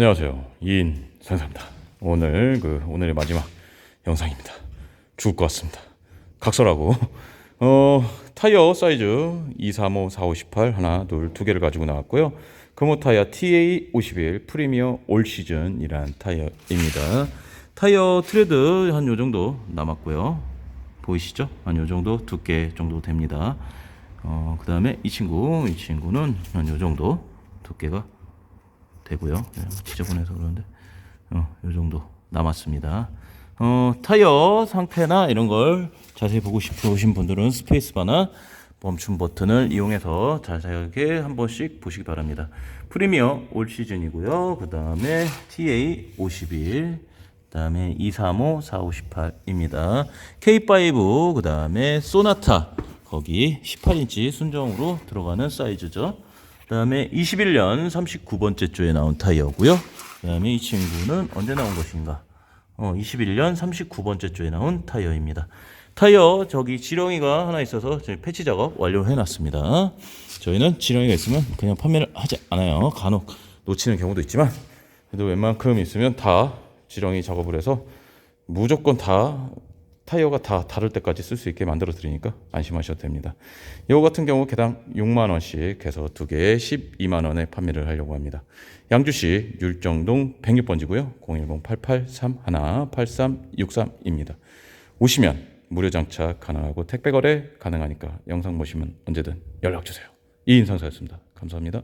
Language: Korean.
안녕하세요. 이인 선사입니다. 오늘 그 오늘의 마지막 영상입니다. 죽을 것 같습니다. 각설하고 어 타이어 사이즈 235, 4518 하나, 둘, 두 개를 가지고 나왔고요. 금호 타이어 TA51 프리미어 올 시즌이란 타이어입니다. 타이어 트레드 한 요 정도 남았고요. 보이시죠? 한 요 정도 두께 정도 됩니다. 어, 그 다음에 이 친구, 이 친구는 한 요 정도 두께가 되고요. 네, 지저분해서 그러는데 어, 요 정도 남았습니다. 어, 타이어 상태나 이런 걸 자세히 보고 싶으신 분들은 스페이스바나 멈춤 버튼을 이용해서 자세하게 한 번씩 보시기 바랍니다. 프리미어 올 시즌이고요. 그 다음에 TA 51, 그 다음에 235, 4518입니다. K5, 그 다음에 소나타, 거기 18인치 순정으로 들어가는 사이즈죠. 그다음에 21년 39번째 주에 나온 타이어고요. 그다음에 이 친구는 언제 나온 것인가? 어, 21년 39번째 주에 나온 타이어입니다. 타이어 저기 지렁이가 하나 있어서 저희 패치 작업 완료해 놨습니다. 저희는 지렁이가 있으면 그냥 판매를 하지 않아요. 간혹 놓치는 경우도 있지만 그래도 웬만큼 있으면 다 지렁이 작업을 해서 무조건 다 타이어가 다 다를 때까지 쓸 수 있게 만들어 드리니까 안심하셔도 됩니다. 이거 같은 경우 개당 6만 원씩 해서 두 개에 12만 원에 판매를 하려고 합니다. 양주시 율정동 106번지고요. 010-8831-8363입니다. 오시면 무료 장착 가능하고 택배 거래 가능하니까 영상 보시면 언제든 연락 주세요. 이인상사였습니다. 감사합니다.